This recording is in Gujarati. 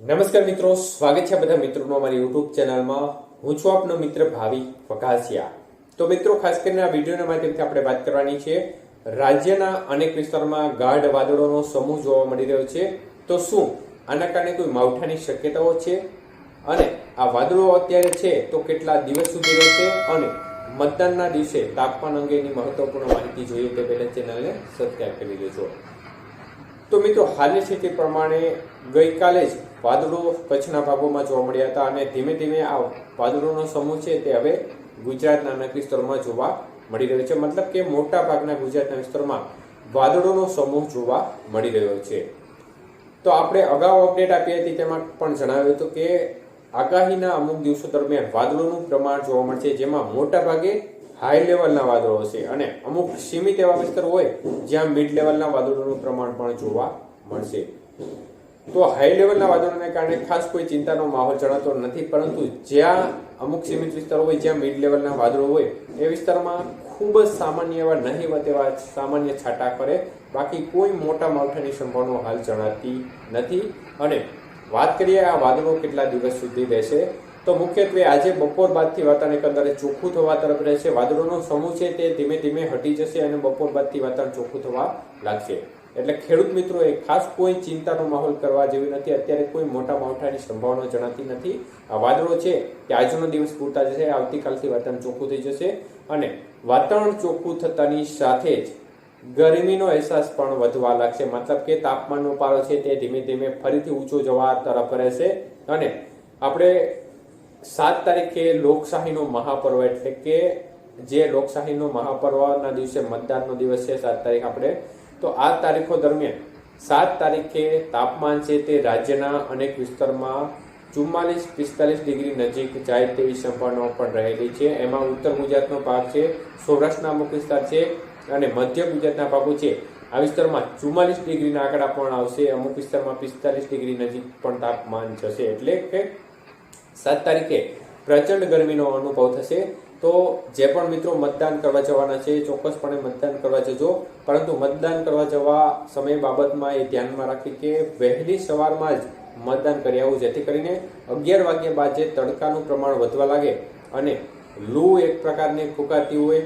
નમસ્કાર મિત્રો, સ્વાગત છે બધા મિત્રોનો અમારી યુટ્યુબ ચેનલમાં. હું છું આપનો મિત્ર ભાવિ વઘાસિયા. તો મિત્રો, ખાસ કરીને આ વિડીયોના માધ્યમથી આપણે વાત કરવાની છે, રાજ્યના અનેક વિસ્તારોમાં ગાઢ વાદળોનો સમૂહ જોવા મળી રહ્યો છે. તો શું? આના કારણે કોઈ માવઠાની શક્યતાઓ છે? અને આ વાદળો અત્યારે છે, તો કેટલા દિવસ સુધી રહેશે? અને મતદાનના દિવસે તાપમાન અંગેની મહત્વપૂર્ણ માહિતી જોઈએ તે પહેલાં ચેનલને સબસ્ક્રાઈબ કરી લેજો તો મિત્રો, હાલની સ્થિતિ પ્રમાણે ગઈકાલે જ વાદળો કચ્છના ભાગોમાં જોવા મળ્યા હતા અને ધીમે ધીમે આ વાદળોનો સમૂહ છે તે હવે ગુજરાતના અનેક વિસ્તારોમાં જોવા મળી રહ્યો છે. મતલબ કે મોટા ભાગના ગુજરાતના વિસ્તારોમાં વાદળોનો સમૂહ જોવા મળી રહ્યો છે. તો આપણે અગાઉ અપડેટ આપી હતી તેમાં પણ જણાવ્યું હતું કે આગાહીના અમુક દિવસો દરમિયાન વાદળોનું પ્રમાણ જોવા મળશે જેમાં મોટા ભાગે હાઈ લેવલના વાદળો હશે અને અમુક સીમિત એવા વિસ્તાર હોય જ્યાં મિડ લેવલના વાદળોનું પ્રમાણ પણ જોવા મળશે. તો હાઈ લેવલના વાદળોને કારણે ખાસ કોઈ ચિંતાનો માહોલ જણાતો નથી, પરંતુ જ્યાં અમુક સીમિત વિસ્તારો હોય, જ્યાં મિડ લેવલના વાદળો હોય, એ વિસ્તારમાં ખૂબ જ સામાન્ય એવા નહીવત એવા સામાન્ય છાંટા કરે. બાકી કોઈ મોટા માવઠાની સંભાવના હાલ જણાતી નથી. અને વાત કરીએ આ વાદળો કેટલા દિવસ સુધી રહેશે? તો મુખ્યત્વે આજે બપોર બાદથી વાતાવરણ એકંદરે ચોખ્ખું થવા તરફ રહેશે. વાદળોનો સમૂહ છે તે ધીમે ધીમે હટી જશે અને બપોર બાદથી વાતાવરણ ચોખ્ખું થવા લાગશે. એટલે ખેડૂત મિત્રો, એ ખાસ કોઈ ચિંતાનો માહોલ કરવા જેવી નથી. અત્યારે કોઈ મોટા માવઠાની સંભાવના જણાતી નથી. આ વાદળો છે કે આજનો દિવસ પૂરતા જશે. આવતીકાલથી વાતાવરણ ચોખ્ખું થઈ જશે અને વાતાવરણ ચોખ્ખું થતાની સાથે જ ગરમીનો અહેસાસ પણ વધવા લાગશે. મતલબ કે તાપમાનનો પારો છે તે ધીમે ધીમે ફરીથી ઊંચો જવા તરફ રહેશે અને આપણે સાત તારીખે લોકશાહીનો મહાપર્વ એટલે કે જે લોકશાહીનો મહાપર્વના દિવસે મતદાનનો દિવસ છે, સાત તારીખ આપણે, તો આ તારીખો દરમિયાન સાત તારીખે તાપમાન છે તે રાજ્યના અનેક વિસ્તારમાં ચુમ્માલીસ પિસ્તાલીસ ડિગ્રી નજીક જાય તેવી સંભાવનાઓ પણ રહેલી છે. એમાં ઉત્તર ગુજરાતનો ભાગ છે, સૌરાષ્ટ્રના અમુક વિસ્તાર છે અને મધ્ય ગુજરાતના ભાગો છે. આ વિસ્તારમાં ચુમ્માલીસ ડિગ્રીના આંકડા પણ આવશે. અમુક વિસ્તારમાં પિસ્તાલીસ ડિગ્રી નજીક પણ તાપમાન જશે. એટલે કે સાત તારીખે પ્રચંડ ગરમીનો અનુભવ થશે. તો જે પણ મિત્રો મતદાન કરવા જવાના છે, ચોક્કસપણે મતદાન કરવા જજો. પરંતુ મતદાન કરવા જવા સમય બાબતમાં એ ધ્યાનમાં રાખી કે વહેલી સવારમાં જ મતદાન કરી આવું, જેથી કરીને અગિયાર વાગ્યા બાદ જે તડકાનું પ્રમાણ વધવા લાગે અને લૂ એક પ્રકારની ફૂંકાતી હોય